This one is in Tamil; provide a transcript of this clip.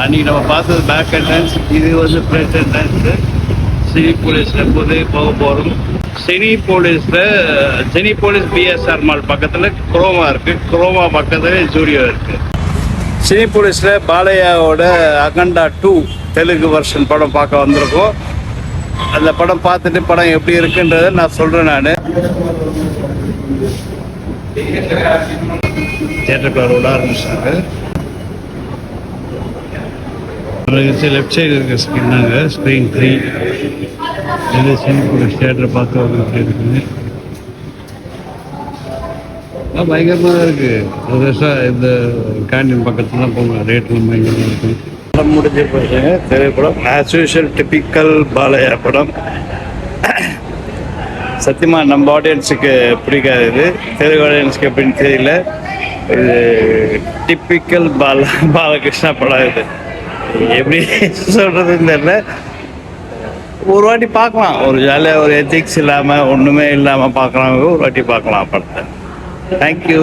அன்றைக்கி நம்ம பார்த்தது பேக் என்ட்ரன்ஸ் இது வந்து ஃப்ரண்ட் என்ட்ரன்ஸு சினி போலீஸில் போது போக போகிறோம் சினி போலீஸில் சினி போலீஸ் பிஎஸ்ஆர் மால் பக்கத்தில் குரோமா இருக்குது குரோமா பக்கத்தில் ஜூடியோ இருக்குது சினி போலீஸில் பாலையாவோட அகண்டா டூ தெலுங்கு வருஷன் படம் பார்க்க வந்திருக்கோம். அந்த படம் பார்த்துட்டு படம் எப்படி இருக்குன்றதை நான் சொல்கிறேன் நான். தியேட்டருக்குள்ள ஆரம்பிச்சாங்க. ஆரம்பிச்சாங்க லெஃப்ட் சைடு இருக்க ஸ்க்ரீனாங்க ஸ்க்ரீன் த்ரீ இது சினி போலீஸ் பார்த்து வந்துட்டு இருக்குது ஆ, தான் இருக்கு. ஒரு வருஷம் இந்த கேண்டீன் பக்கத்தில் தான் போங்க ரேட்லாம் பயங்கரமாக இருக்கு படம் முடிஞ்ச போச்சுங்க திரைப்படம் ஆஸ் யூஷுவல் டிபிக்கல் பாலையா படம். சத்தியமாக நம்ம ஆடியன்ஸுக்கு பிடிக்காது இது தெலுங்கு ஆடியன்ஸுக்கு எப்படின்னு தெரியல. இது டிப்பிக்கல் பால பாலகிருஷ்ணா படம் இது. எப்படி சொல்றதுன்னு தெரியல. ஒரு வாட்டி பார்க்கலாம். ஒரு ஜாலியாக ஒரு எத்திக்ஸ் இல்லாமல் ஒன்றுமே இல்லாமல் பார்க்குறவங்க ஒரு வாட்டி பார்க்கலாம் படத்தை தேங்க்யூ